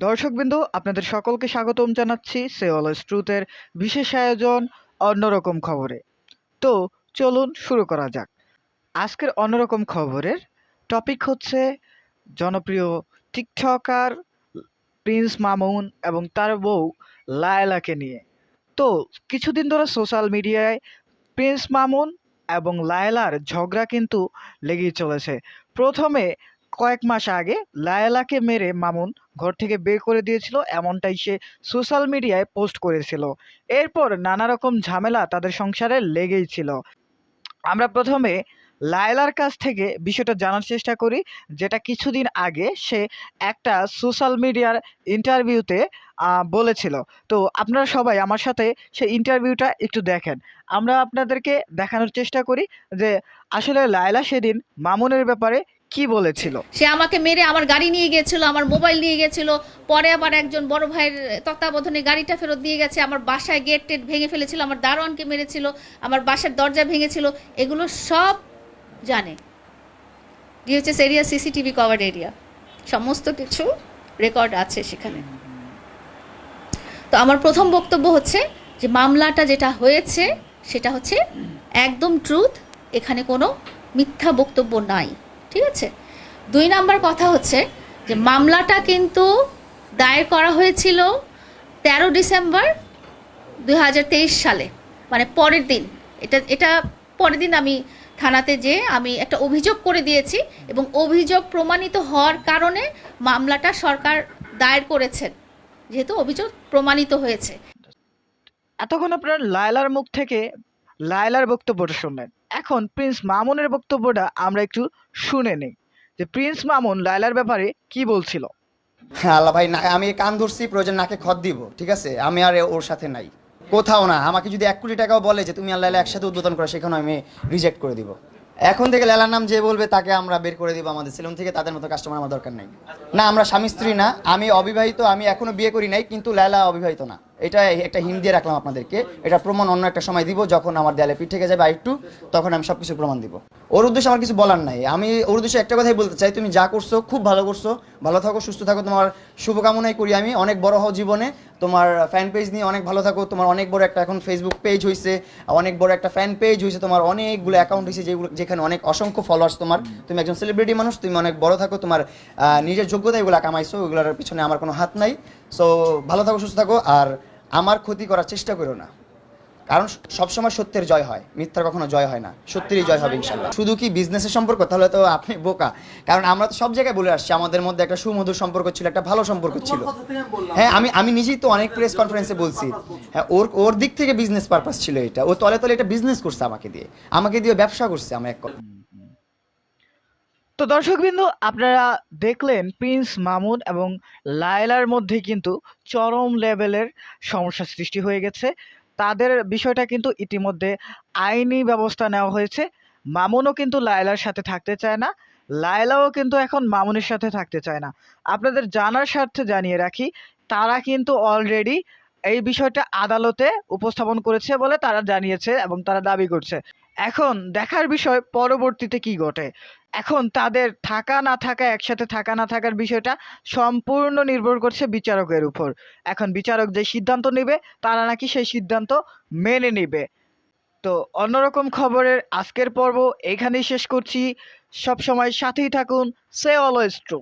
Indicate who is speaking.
Speaker 1: দর্শকবৃন্দ, আপনাদের সকলকে স্বাগতম জানাচ্ছি সে অলওয়েজ ট্রুথের বিশেষ আয়োজন অন্যরকম খবরে। তো চলুন শুরু করা যাক। আজকের অন্যরকম খবরের টপিক হচ্ছে জনপ্রিয় টিকটকার প্রিন্স মামুন এবং তার বউ লায়লাকে নিয়ে। তো কিছুদিন ধরে সোশ্যাল মিডিয়ায় প্রিন্স মামুন এবং লায়লার ঝগড়া কিন্তু লেগেই চলেছে। প্রথমে কয়েক মাস আগে লায়লাকে মেরে মামুন ঘর থেকে বের করে দিয়েছিল, এমনটাই সে সোশ্যাল মিডিয়ায় পোস্ট করেছিল। এরপর নানা রকম ঝামেলা তাদের সংসারে লেগেই ছিল। আমরা প্রথমে লায়লার কাছ থেকে বিষয়টা জানার চেষ্টা করি, যেটা কিছুদিন আগে সে একটা সোশ্যাল মিডিয়ার ইন্টারভিউতে বলেছিল। তো আপনারা সবাই আমার সাথে সেই ইন্টারভিউটা একটু দেখেন। আমরা আপনাদেরকে দেখানোর চেষ্টা করি যে আসলে লায়লা সেদিন মামুনের ব্যাপারে কি বলেছিল?
Speaker 2: সে আমাকে মেরে আমার গাড়ি নিয়ে গেছিল, আমার মোবাইল নিয়ে গেছিল। পরে আবার একজন বড় ভাইয়ের তত্ত্বাবধানে গাড়িটা ফেরত দিয়ে গেছে। আমার বাসায় গেট টেট ভেঙে ফেলেছিল, আমার দারোয়ানকে মেরেছিল, আমার বাসার দরজা ভেঙেছিল। এগুলো সব জানে। DHS area CCTV cover area সমস্ত কিছু রেকর্ড আছে সেখানে। তো আমার প্রথম বক্তব্য হচ্ছে যে মামলাটা যেটা হয়েছে, সেটা হচ্ছে একদম ট্রুথ এখানে কোনো মিথ্যা বক্তব্য নাই। ঠিক আছে? দুই নাম্বার কথা হচ্ছে যে মামলাটা কিন্তু দায়ের করা হয়েছিল তেরো ডিসেম্বর দু হাজার তেইশ সালে মানে পরের দিন। এটা এটা পরের দিন আমি থানাতে যে আমি একটা অভিযোগ করে দিয়েছি এবং অভিযোগ প্রমাণিত হওয়ার কারণে মামলাটা সরকার দায়ের করেছেন, যেহেতু অভিযোগ প্রমাণিত হয়েছে।
Speaker 1: এতক্ষণ আপনার লায়লার মুখ থেকে লায়লার বক্তব্যটা শুনলেন। এখন প্রিন্স মামুনের বক্তব্যটা আমরা একটু শুনে নিই। যে প্রিন্স মামুন লায়লার ব্যাপারে কি বলছিল?
Speaker 3: হ্যাঁ আল্লাহ ভাই, না, আমি কান ধরছি, প্রয়োজন নাকে খত দিব, ঠিক আছে? আমি আর ওর সাথে নাই। কোথাও না, আমাকে যদি এক কোটি টাকাও বলে যে তুমি আল্লাহ একসাথে উদ্বোধন করো, সেখানে আমি রিজেক্ট করে দিব। এখন থেকে লেলার নাম যে বলবে, তাকে আমরা বের করে দিব আমাদের সেলুন থেকে, তাদের মতো কাস্টমার আমার দরকার নাই। না, আমরা স্বামী স্ত্রী না, আমি অবিবাহিত, আমি এখনও বিয়ে করি নাই, কিন্তু লেলা অবিবাহিত না। এটা একটা হিম দিয়ে রাখলাম আপনাদেরকে। এটা প্রমাণ অন্য একটা সময় দিব, যখন আমার দেয়ালে পিঠ থেকে যাবে আরেকটু, তখন আমি সবকিছু প্রমাণ দিব। ওর উদ্দেশ্যে আমার কিছু বলার নাই। আমি ওর উদ্দেশ্যে একটা কথাই বলতে চাই, তুমি যা করছ, খুব ভালো করছ। ভালো থাকো, সুস্থ থাকো, তোমার শুভকামনাই করি আমি। অনেক বড় হও জীবনে। তোমার ফ্যান পেজ নিয়ে অনেক ভালো থাকো। তোমার অনেক বড় একটা এখন ফেসবুক পেজ হয়েছে অনেক বড় একটা ফ্যান পেজ হয়েছে তোমার অনেকগুলো অ্যাকাউন্ট হয়েছে যেগুলো যেখানে অনেক অসংখ্য ফলোয়ার্স তোমার। তুমি একজন সেলিব্রিটি মানুষ, তুমি অনেক বড় থাকো। তোমার নিজের যোগ্যতা এগুলো কামাইছো ওগুলোর পিছনে আমার কোনো হাত নাই। সো ভালো থাকো, সুস্থ থাকো। আর আমার ক্ষতি করার চেষ্টা করো না। কারণ সবসময় সত্যের জয় হয়। মিথ্যার কখনো জয় হয় না। সত্যেরই জয় হবে ইনশাল্লাহ শুধু কি বিজনেসের সম্পর্ক? তাহলে তো আপনি বোকা। কারণ আমরা তো সব জায়গায় বলে আসছি আমাদের মধ্যে একটা সুমধুর সম্পর্ক ছিল একটা ভালো সম্পর্ক ছিল। হ্যাঁ আমি আমি নিজেই তো অনেক প্রেস কনফারেন্সে বলছি। হ্যাঁ ওর ওর দিক থেকে বিজনেস পারপাস ছিল এটা। ও তলে তলে এটা বিজনেস করছে আমাকে দিয়ে। আমাকে দিয়ে ব্যবসা করছে আমার এক
Speaker 1: তো দর্শকবৃন্দ, আপনারা দেখলেন প্রিন্স মামুন এবং লায়লার মধ্যে কিন্তু চরম লেভেলের সমস্যা সৃষ্টি হয়ে গেছে। তাদের বিষয়টা কিন্তু ইতিমধ্যে আইনি ব্যবস্থা নেওয়া হয়েছে। মামুনও কিন্তু লায়লার সাথে থাকতে চায় না, লায়লাও কিন্তু এখন মামুনের সাথে থাকতে চায় না। আপনাদের জানার স্বার্থে জানিয়ে রাখি, তারা কিন্তু অলরেডি এই বিষয়টা আদালতে উপস্থাপন করেছে বলে তারা জানিয়েছে এবং তারা দাবি করছে। এখন দেখার বিষয় পরবর্তীতে কি ঘটে? এখন তাদের থাকা না থাকা, একসাথে থাকা না থাকার বিষয়টা সম্পূর্ণ নির্ভর করছে বিচারকের উপর। এখন বিচারক যে সিদ্ধান্ত নেবে, তারা নাকি সেই সিদ্ধান্ত মেনে নেবে। তো অন্যরকম খবরের আজকের পর্ব এখানেই শেষ করছি। সব সময় সাথেই থাকুন। সে অলওয়েজ ট্রু।